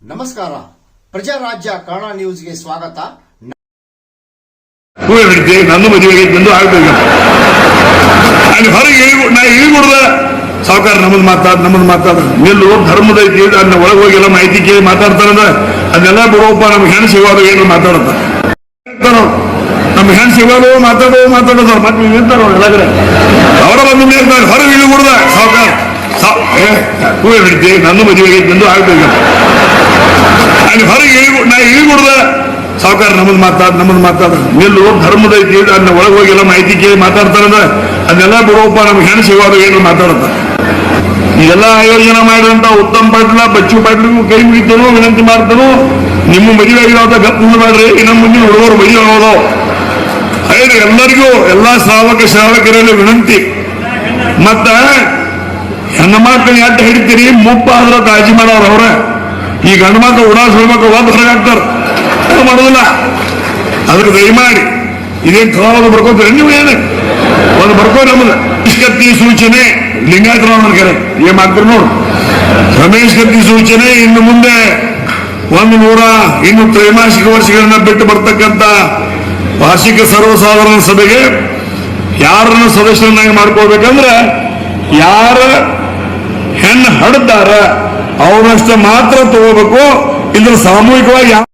ನಮಸ್ಕಾರ. ಪ್ರಜಾರಾಜ್ಯ ಕನ್ನಡ ನ್ಯೂಸ್ಗೆ ಸ್ವಾಗತ. ನನ್ನ ಮದುವೆಗೆ ಬಂದು ಆಗ್ಬೇಕು ಹೊರಗೆ ನಾ ಇಳಿಗುಡ್ದ ಸಾವುಕಾರ ನಮ್ಮದು ಮಾತಾಡ್ ನಮ್ಮದು ಮಾತಾಡ ನಿಲ್ಲು ಧರ್ಮದ ಐತಿ ಅದನ್ನ ಒಳಗೆ ಹೋಗಿ ಎಲ್ಲ ಮಾಹಿತಿ ಕೇಳಿ ಮಾತಾಡ್ತಾರಂದ ಅದೆಲ್ಲ ಬಿಡೋಪ್ಪ ನಮ್ಗೆ ಹೆಣ್ಣು ಸಿಗೋದು ಏನು ಮಾತಾಡತ್ತ ನಮ್ಗೆ ಹೆಣ್ಣು ಸಿಗೋದು ಮಾತಾಡೋ ಮಾತಾಡೋದು ಮತ್ತೆ ನಿಂತಾರ ಎಲ್ಲ ಕಡೆ ಅವರ ಬಂದು ಹೊರಗೆ ಇಳಿಬಿಡ್ದ ಸಾವುಕಾರ. ಹೂವೇ ಬಿಡ್ತೀವಿ ನನ್ನ ಮದುವೆಗೆ ಬಂದು ಆಗ್ಬೇಕು ಅಲ್ಲಿ ಹೊರಗೆ ಇಳಿ ನಾ ಇಳಿಗುಡ್ದ ಸಾವುಕಾರ ನಮ್ಮದು ಮಾತಾಡ್ ನಮ್ಮದು ಮಾತಾಡ. ನಿಲ್ಲು, ಧರ್ಮದ ಐತಿ ಅದನ್ನ ಒಳಗೆ ಹೋಗಿಲ್ಲ ಮಾಹಿತಿ ಕೇಳಿ ಮಾತಾಡ್ತಾರಂದ್ರೆ ಅದೆಲ್ಲ ಬಿಡುವಪ್ಪ ನಮ್ಗೆ ಹೆಣ್ಣು ಸಿಗೋದು ಏನು ಮಾತಾಡುತ್ತ. ಇದೆಲ್ಲ ಆಯೋಜನೆ ಮಾಡಿದಂತ ಉತ್ತಮ್ ಪಾಟೀಲ, ಬಚ್ಚು ಪಾಟೀಲ್ಗೂ ಕೈ ಮುಗಿತರು ವಿನಂತಿ ಮಾಡ್ತಾನು, ನಿಮ್ಮ ಮದುವೆ ಆಗಿರೋದ ಗಪ್ ಮಾಡ್ರಿ, ಇನ್ನು ಮುಂದಿನ ಹುಡುಗರು ಮದುವೆ ಆಗೋದು. ಐದು ಎಲ್ಲರಿಗೂ ಎಲ್ಲಾ ಶ್ರಾವಕ ಶ್ರಾವಕರಲ್ಲಿ ವಿನಂತಿ. ಮತ್ತ ಹೆಣ್ಣು ಮಕ್ಕಳು ಎಟ್ಟು ಹಿಡಿತೀರಿ? ಮುಪ್ಪಾದ್ರ ಕಾಳಜಿ ಮಾಡೋರು ಅವ್ರ ಈ ಗಂಡು ಮಕ್ಕಳು ಉಡಾಸ್ ಮಕ್ಕಳು ಒಂದು ಹೊರಗೆ ಹಾಕ್ತಾರೆ ಅದು ಮಾಡೋದಿಲ್ಲ. ಅದಕ್ಕೆ ದಯಮಾಡಿ ಇದೇನು ಕಲಾವದು ಬರ್ಕೋತೀರಿ? ನೀವು ಏನು? ಒಂದು ಬರ್ಕೋ ನಮ್ಮದು ಕತ್ತಿ ಸೂಚನೆ ಲಿಂಗಾಯತರಾವ್ ಕರೆ. ಏನ್ ಮಾಡ್ತಾರೆ ನೋಡು. ರಮೇಶ್ ಕತ್ತಿ ಸೂಚನೆ ಇನ್ನು ಮುಂದೆ ಒಂದು ನೂರ ಇನ್ನು ತ್ರೈಮಾಸಿಕ ವರ್ಷಗಳನ್ನ ಬಿಟ್ಟು ಬರ್ತಕ್ಕಂಥ ವಾರ್ಷಿಕ ಸರ್ವಸಾಧಾರಣ ಸಭೆಗೆ ಯಾರನ್ನ ಸದಸ್ಯರನ್ನಾಗಿ ಮಾಡ್ಕೋಬೇಕಂದ್ರೆ ಯಾರ ಹೆಣ್ಣು ಹಡ್ದಾರ ಅವರಷ್ಟ ಮಾತ್ರ ತಗೋಬೇಕು. ಇದ್ರ ಸಾಮೂಹಿಕವಾಗಿ